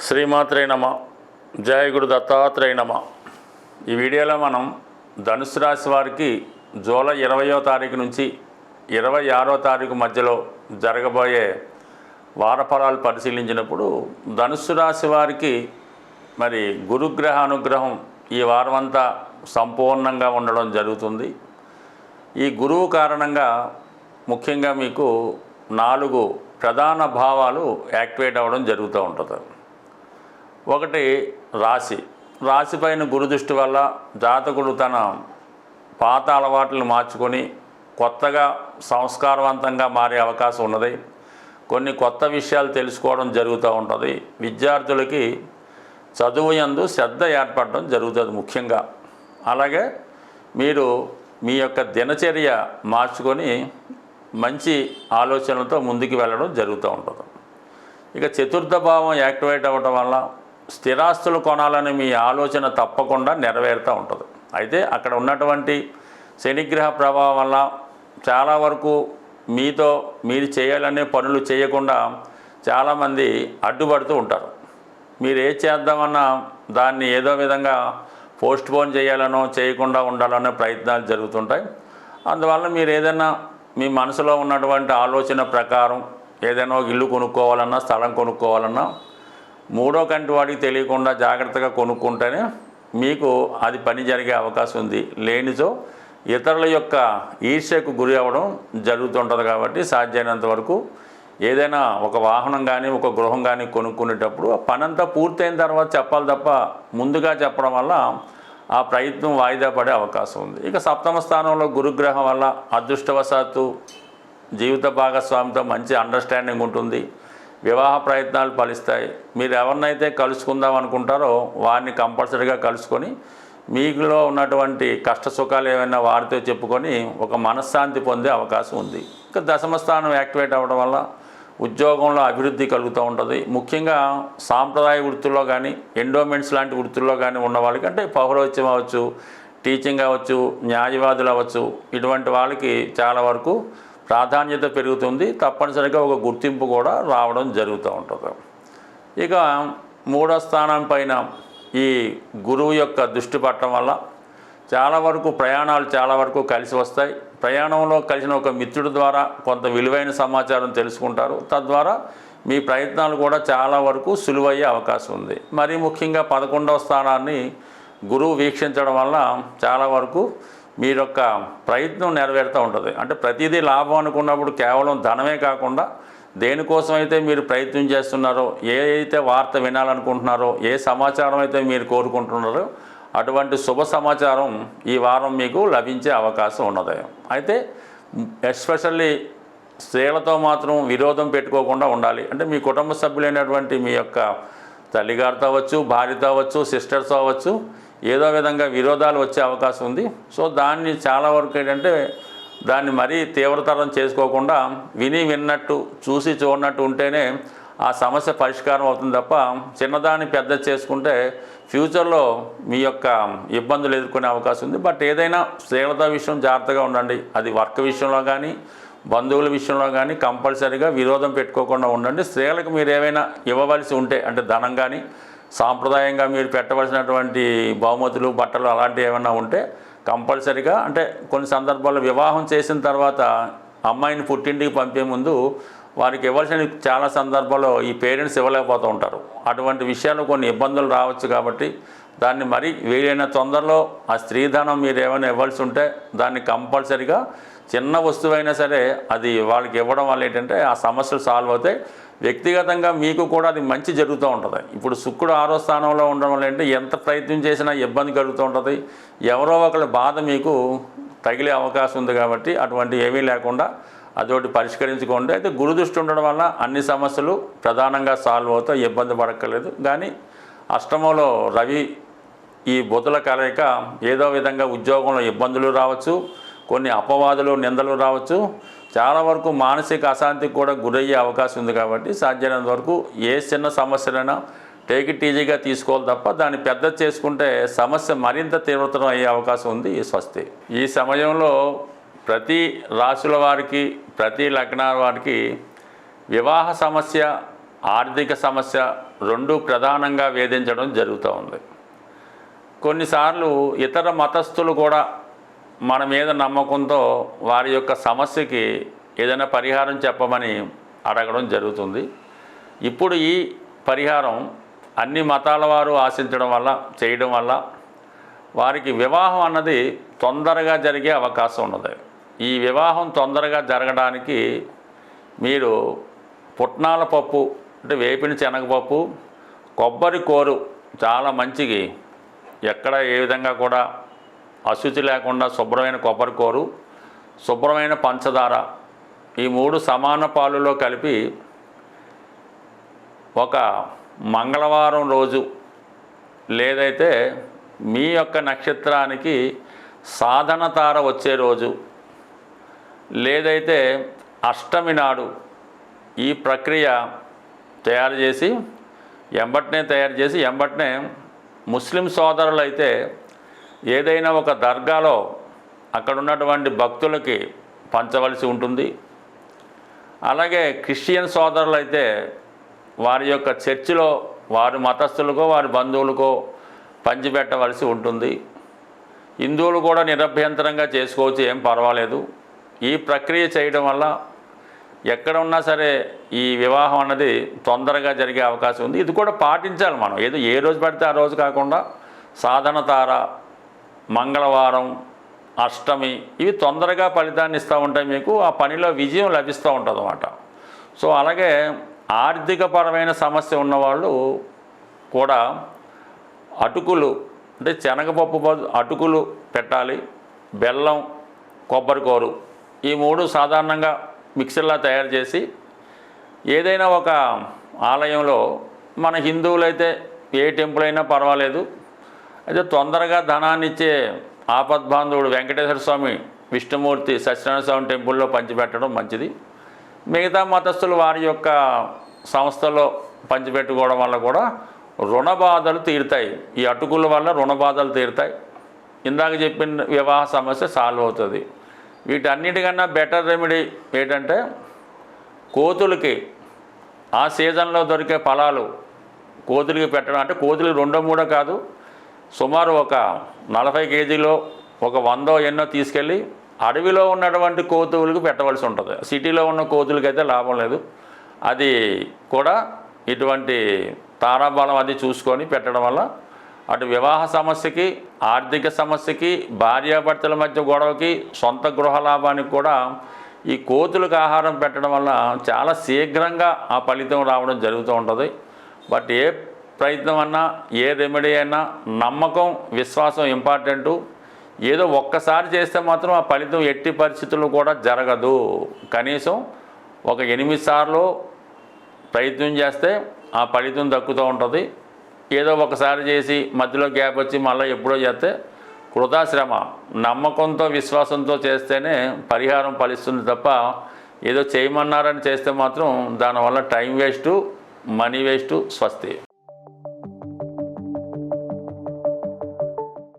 శ్రీమాత్రే నమ. జయగుడు దత్తాత్రేయ నమ. ఈ వీడియోలో మనం ధనుసు రాశి వారికి జూలై ఇరవయో తారీఖు నుంచి ఇరవై ఆరో తారీఖు మధ్యలో జరగబోయే వారఫలాలు పరిశీలించినప్పుడు ధనుసు రాశి వారికి మరి గురుగ్రహ అనుగ్రహం ఈ వారం అంతా సంపూర్ణంగా ఉండడం జరుగుతుంది. ఈ గురువు కారణంగా ముఖ్యంగా మీకు నాలుగు ప్రధాన భావాలు యాక్టివేట్ అవ్వడం జరుగుతూ ఉంటుంది. ఒకటి రాశి. రాశి పైన వల్ల జాతకుడు తన పాత అలవాట్లను మార్చుకొని కొత్తగా సంస్కారవంతంగా మారే అవకాశం ఉన్నది. కొన్ని కొత్త విషయాలు తెలుసుకోవడం జరుగుతూ ఉంటుంది. విద్యార్థులకి చదువు యందు శ్రద్ధ ఏర్పడడం జరుగుతుంది ముఖ్యంగా. అలాగే మీరు మీ యొక్క దినచర్య మార్చుకొని మంచి ఆలోచనలతో ముందుకు వెళ్ళడం జరుగుతూ ఉంటుంది. ఇక చతుర్థ భావం యాక్టివేట్ అవ్వటం వల్ల స్థిరాస్తులు కొనాలని మీ ఆలోచన తప్పకుండా నెరవేరుతూ ఉంటుంది. అయితే అక్కడ ఉన్నటువంటి శనిగ్రహ ప్రభావం వల్ల చాలా వరకు మీతో మీరు చేయాలనే పనులు చేయకుండా చాలామంది అడ్డుపడుతూ ఉంటారు. మీరు ఏ చేద్దామన్నా దాన్ని ఏదో విధంగా పోస్ట్పోన్ చేయాలనో చేయకుండా ఉండాలనే ప్రయత్నాలు జరుగుతుంటాయి. అందువల్ల మీరు ఏదైనా మీ మనసులో ఉన్నటువంటి ఆలోచన ప్రకారం ఏదైనా ఒక ఇల్లు కొనుక్కోవాలన్నా స్థలం కొనుక్కోవాలన్నా మూడో కంటి వాడికి తెలియకుండా జాగ్రత్తగా కొనుక్కుంటేనే మీకు అది పని జరిగే అవకాశం ఉంది. లేనిచో ఇతరుల యొక్క ఈర్ష్యకు గురి అవ్వడం జరుగుతుంటుంది కాబట్టి సాధ్యమైనంత వరకు ఏదైనా ఒక వాహనం కానీ ఒక గృహం కానీ కొనుక్కునేటప్పుడు పనంతా పూర్తయిన తర్వాత చెప్పాలి తప్ప ముందుగా చెప్పడం వల్ల ఆ ప్రయత్నం వాయిదా పడే అవకాశం ఉంది. ఇక సప్తమ స్థానంలో గురుగ్రహం వల్ల అదృష్టవశాత్తు జీవిత భాగస్వామితో మంచి అండర్స్టాండింగ్ ఉంటుంది. వివాహ ప్రయత్నాలు ఫలిస్తాయి. మీరు ఎవరినైతే కలుసుకుందాం అనుకుంటారో వారిని కంపల్సరీగా కలుసుకొని మీలో ఉన్నటువంటి కష్ట సుఖాలు ఏమైనా వారితో చెప్పుకొని ఒక మనశ్శాంతి పొందే అవకాశం ఉంది. ఇక దశమ స్థానం యాక్టివేట్ అవ్వడం వల్ల ఉద్యోగంలో అభివృద్ధి కలుగుతూ ఉంటుంది. ముఖ్యంగా సాంప్రదాయ వృత్తుల్లో కానీ ఎండోమెంట్స్ లాంటి వృత్తుల్లో కానీ ఉన్న వాళ్ళకి అంటే పౌరోత్యం అవ్వచ్చు టీచింగ్ అవ్వచ్చు న్యాయవాదులు అవ్వచ్చు ఇటువంటి వాళ్ళకి చాలా వరకు ప్రాధాన్యత పెరుగుతుంది. తప్పనిసరిగా ఒక గుర్తింపు కూడా రావడం జరుగుతూ ఉంటుంది. ఇక మూడో స్థానం పైన ఈ గురువు యొక్క దృష్టి పట్టడం వల్ల చాలా వరకు ప్రయాణాలు చాలా వరకు కలిసి వస్తాయి. ప్రయాణంలో కలిసిన ఒక మిత్రుడి ద్వారా కొంత విలువైన సమాచారం తెలుసుకుంటారు. తద్వారా మీ ప్రయత్నాలు కూడా చాలా వరకు సులువయ్యే అవకాశం ఉంది. మరీ ముఖ్యంగా పదకొండవ స్థానాన్ని గురువు వీక్షించడం వల్ల చాలా వరకు మీ యొక్క ప్రయత్నం నెరవేరుతూ ఉంటుంది. అంటే ప్రతిదీ లాభం అనుకున్నప్పుడు కేవలం ధనమే కాకుండా దేనికోసం అయితే మీరు ప్రయత్నం చేస్తున్నారో ఏ అయితే వార్త వినాలనుకుంటున్నారో ఏ సమాచారం అయితే మీరు కోరుకుంటున్నారో అటువంటి శుభ సమాచారం ఈ వారం మీకు లభించే అవకాశం ఉన్నది. అయితే ఎస్పెషల్లీ స్త్రీలతో మాత్రం విరోధం పెట్టుకోకుండా ఉండాలి. అంటే మీ కుటుంబ సభ్యులైనటువంటి మీ యొక్క తల్లిగారితో అవ్వచ్చు భార్యతో అవ్వచ్చు సిస్టర్స్ అవ్వచ్చు ఏదో విధంగా విరోధాలు వచ్చే అవకాశం ఉంది. సో దాన్ని చాలా వరకు ఏంటంటే దాన్ని మరీ తీవ్రతరం చేసుకోకుండా విని విన్నట్టు చూసి చూడనట్టు ఉంటేనే ఆ సమస్య పరిష్కారం అవుతుంది తప్ప చిన్నదాన్ని పెద్ద చేసుకుంటే ఫ్యూచర్లో మీ యొక్క ఇబ్బందులు ఎదుర్కొనే అవకాశం ఉంది. బట్ ఏదైనా స్త్రీలతో విషయం జాగ్రత్తగా ఉండండి. అది వర్క్ విషయంలో కానీ బంధువుల విషయంలో కానీ కంపల్సరీగా విరోధం పెట్టుకోకుండా ఉండండి. స్త్రీలకు మీరు ఏమైనా ఇవ్వవలసి ఉంటే అంటే ధనం కానీ సాంప్రదాయంగా మీరు పెట్టవలసినటువంటి బహుమతులు బట్టలు అలాంటివి ఏమైనా ఉంటే కంపల్సరీగా అంటే కొన్ని సందర్భాల్లో వివాహం చేసిన తర్వాత అమ్మాయిని పుట్టింటికి పంపే ముందు వారికి ఇవ్వాల్సిన చాలా సందర్భాల్లో ఈ పేరెంట్స్ ఇవ్వలేకపోతూ ఉంటారు. అటువంటి విషయాలు కొన్ని ఇబ్బందులు రావచ్చు కాబట్టి దాన్ని మరి వీలైన తొందరలో ఆ స్త్రీధనం మీరు ఏమైనా ఇవ్వాల్సి ఉంటే దాన్ని కంపల్సరిగా చిన్న వస్తువైనా సరే అది వాళ్ళకి ఇవ్వడం వల్ల ఏంటంటే ఆ సమస్యలు సాల్వ్ అవుతాయి. వ్యక్తిగతంగా మీకు కూడా అది మంచి జరుగుతూ ఉంటుంది. ఇప్పుడు శుక్రుడు ఆరో స్థానంలో ఉండడం వల్ల ఏంటంటే ఎంత ప్రయత్నం చేసినా ఇబ్బంది కలుగుతూ ఉంటుంది. ఎవరో ఒకరి బాధ మీకు తగిలే అవకాశం ఉంది కాబట్టి అటువంటి ఏమీ లేకుండా అదొకటి పరిష్కరించుకోండి. అయితే గురుదృష్టి ఉండడం వల్ల అన్ని సమస్యలు ప్రధానంగా సాల్వ్ అవుతాయి ఇబ్బంది పడక్కర్లేదు. కానీ అష్టమంలో రవి ఈ బుధల కలయిక ఏదో విధంగా ఉద్యోగంలో ఇబ్బందులు రావచ్చు కొన్ని అపవాదులు నిందలు రావచ్చు. చాలా వరకు మానసిక అశాంతికి కూడా గురయ్యే అవకాశం ఉంది కాబట్టి సాధ్యమైనంత వరకు ఏ చిన్న సమస్యలైనా టేక్ ఇట్ ఈజీగా తీసుకోవాలి తప్ప దాన్ని పెద్ద చేసుకుంటే సమస్య మరింత తీవ్రతరం అయ్యే అవకాశం ఉంది ఈ స్వస్తి. ఈ సమయంలో ప్రతి రాశుల వారికి ప్రతి లగ్నాల వారికి వివాహ సమస్య ఆర్థిక సమస్య రెండు ప్రధానంగా వేధించడం జరుగుతూ ఉంది. కొన్నిసార్లు ఇతర మతస్థులు కూడా మన మీద నమ్మకంతో వారి యొక్క సమస్యకి ఏదైనా పరిహారం చెప్పమని అడగడం జరుగుతుంది. ఇప్పుడు ఈ పరిహారం అన్ని మతాల వారు ఆశించడం వల్ల చేయడం వల్ల వారికి వివాహం అన్నది తొందరగా జరిగే అవకాశం ఉన్నది. ఈ వివాహం తొందరగా జరగడానికి మీరు పుట్నాల పప్పు అంటే వేపిన శనగపప్పు కొబ్బరి కోరు చాలా మంచిది. ఎక్కడ ఏ విధంగా కూడా అశుచి లేకుండా శుభ్రమైన కొబ్బరి కోరు శుభ్రమైన పంచదార ఈ మూడు సమాన పాలులో కలిపి ఒక మంగళవారం రోజు లేదైతే మీ యొక్క నక్షత్రానికి సాధన తార వచ్చే రోజు లేదైతే అష్టమి నాడు ఈ ప్రక్రియ తయారు చేసి ఎంబట్నే తయారు చేసి ఎంబట్నే ముస్లిం సోదరులు అయితే ఏదైనా ఒక దర్గాలో అక్కడ ఉన్నటువంటి భక్తులకి పంచవలసి ఉంటుంది. అలాగే క్రిస్టియన్ సోదరులు అయితే వారి యొక్క చర్చిలో వారి మతస్థులకో వారి బంధువులకో పంచిపెట్టవలసి ఉంటుంది. హిందువులు కూడా నిరభ్యంతరంగా చేసుకోవచ్చు ఏం పర్వాలేదు. ఈ ప్రక్రియ చేయడం వల్ల ఎక్కడ ఉన్నా సరే ఈ వివాహం అన్నది తొందరగా జరిగే అవకాశం ఉంది. ఇది కూడా పాటించాలి మనం. ఏదో ఏ రోజు పడితే ఆ రోజు కాకుండా సాధన తార మంగళవారం అష్టమి ఇవి తొందరగా ఫలితాన్ని ఇస్తూ ఉంటాయి మీకు. ఆ పనిలో విజయం లభిస్తూ ఉంటుంది అన్నమాట సో అలాగే ఆర్థికపరమైన సమస్య ఉన్నవాళ్ళు కూడా అటుకులు అంటే శనగపప్పు అటుకులు పెట్టాలి. బెల్లం కొబ్బరికూరు ఈ మూడు సాధారణంగా మిక్సర్లా తయారు చేసి ఏదైనా ఒక ఆలయంలో మన హిందువులైతే ఏ టెంపుల్ అయినా పర్వాలేదు. అయితే తొందరగా ధనాన్ని ఇచ్చే ఆపద్బాంధవుడు వెంకటేశ్వర స్వామి విష్ణుమూర్తి సత్యనారాయణ స్వామి టెంపుల్లో పంచిపెట్టడం మంచిది. మిగతా మతస్థులు వారి యొక్క సంస్థలో పంచిపెట్టుకోవడం వల్ల కూడా రుణ బాధలు తీరుతాయి. ఈ అటుకుల వల్ల రుణ బాధలు తీరుతాయి. ఇందాక చెప్పిన వివాహ సమస్య సాల్వ్ అవుతుంది. వీటన్నిటికన్నా బెటర్ రెమెడీ ఏంటంటే కోతులకి ఆ సీజన్లో దొరికే ఫలాలు కోతులకి పెట్టడం అంటే కోతులకి రెండో మూడో కాదు సుమారు ఒక నలభై కేజీలో ఒక వందో ఎన్నో తీసుకెళ్ళి అడవిలో ఉన్నటువంటి కోతువులకు పెట్టవలసి ఉంటుంది. సిటీలో ఉన్న కోతులకి అయితే లాభం లేదు. అది కూడా ఇటువంటి తారాబలం అది చూసుకొని పెట్టడం వల్ల అటు వివాహ సమస్యకి ఆర్థిక సమస్యకి భార్యాభర్తల మధ్య గొడవకి సొంత గృహ లాభానికి కూడా ఈ కోతులకు ఆహారం పెట్టడం వల్ల చాలా శీఘ్రంగా ఆ ఫలితం రావడం జరుగుతూ ఉంటుంది. బట్ ఏ ప్రయత్నం అన్నా ఏ రెమెడీ అయినా నమ్మకం విశ్వాసం ఇంపార్టెంటు. ఏదో ఒక్కసారి చేస్తే మాత్రం ఆ ఫలితం ఎట్టి పరిస్థితుల్లో కూడా జరగదు. కనీసం ఒక ఎనిమిది సార్లు ప్రయత్నం చేస్తే ఆ ఫలితం దక్కుతూ ఉంటుంది. ఏదో ఒకసారి చేసి మధ్యలో గ్యాప్ వచ్చి మళ్ళీ ఎప్పుడో చేస్తే కృతాశ్రమ నమ్మకంతో విశ్వాసంతో చేస్తేనే పరిహారం ఫలిస్తుంది తప్ప ఏదో చేయమన్నారని చేస్తే మాత్రం దానివల్ల టైం వేస్టు మనీ వేస్టు స్వస్తి.